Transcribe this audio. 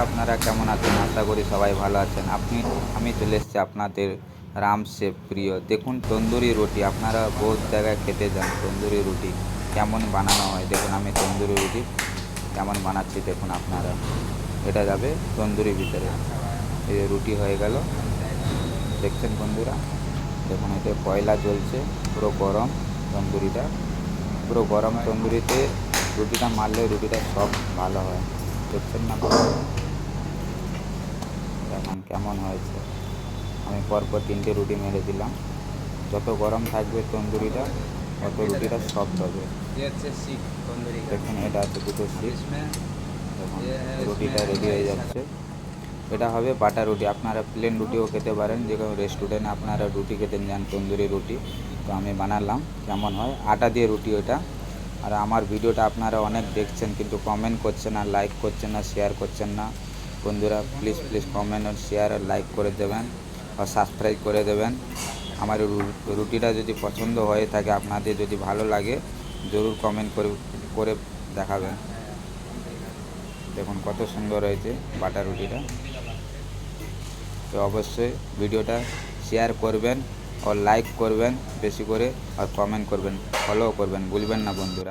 আপনারা কেমন আছেন? আশা করি সবাই ভালো আছেন। আপনি, আমি চলে এসেছি আপনাদের রাম শেফ প্রিয়। দেখুন, তন্দুরি রুটি। আপনারা বহুত জায়গায় খেতে যান তন্দুরি রুটি। কেমন বানানো হয়? দেখুন, আমি তন্দুরি রুটি কেমন বানাচ্ছি দেখুন আপনারা। এটা যাবে তন্দুরি ভিতরে। এই রুটি হয়ে গেল। দেখছেন বন্ধুরা? দেখুন এতে কয়লা জ্বলছে, পুরো গরম তন্দুরিটা। পুরো গরম তন্দুরিতে রুটিটা মারলে রুটিটা সব ভালো হয়। দেখছেন না কেমন হয়েছে। আমি পরপর তিনটে রুটি মেরে দিলাম। যত গরম থাকবে তন্দুরিটা, তত রুটিটা সফট হবে। দেখুন, এটা আছে দুটো রুটিটা রেডি হয়ে যাচ্ছে। এটা হবে বাটা রুটি। আপনারা প্লেন রুটিও খেতে পারেন। যে কোনো রেস্টুরেন্ট আপনারা রুটি খেতে যান তন্দুরি রুটি। তো আমি বানালাম, কেমন হয়? আটা দিয়ে রুটি ওটা। আর আমার ভিডিওটা আপনারা অনেক দেখছেন, কিন্তু কমেন্ট করছেন না লাইক করছেন না শেয়ার করছেন না। বন্ধুরা প্লিজ প্লিজ কমেন্ট আর শেয়ার আর লাইক করে দেবেন আর সাবস্ক্রাইব করে দেবেন। আমার রুটিটা যদি পছন্দ হয়ে থাকে, আপনাদের যদি ভালো লাগে, জরুর কমেন্ট করে করে দেখাবেন। দেখুন কত সুন্দর হয়েছে বাটার রুটিটা। তো অবশ্যই ভিডিওটা শেয়ার করবেন ও লাইক করবেন বেশি করে, আর কমেন্ট করবেন ফলো করবেন, ভুলবেন না বন্ধুরা।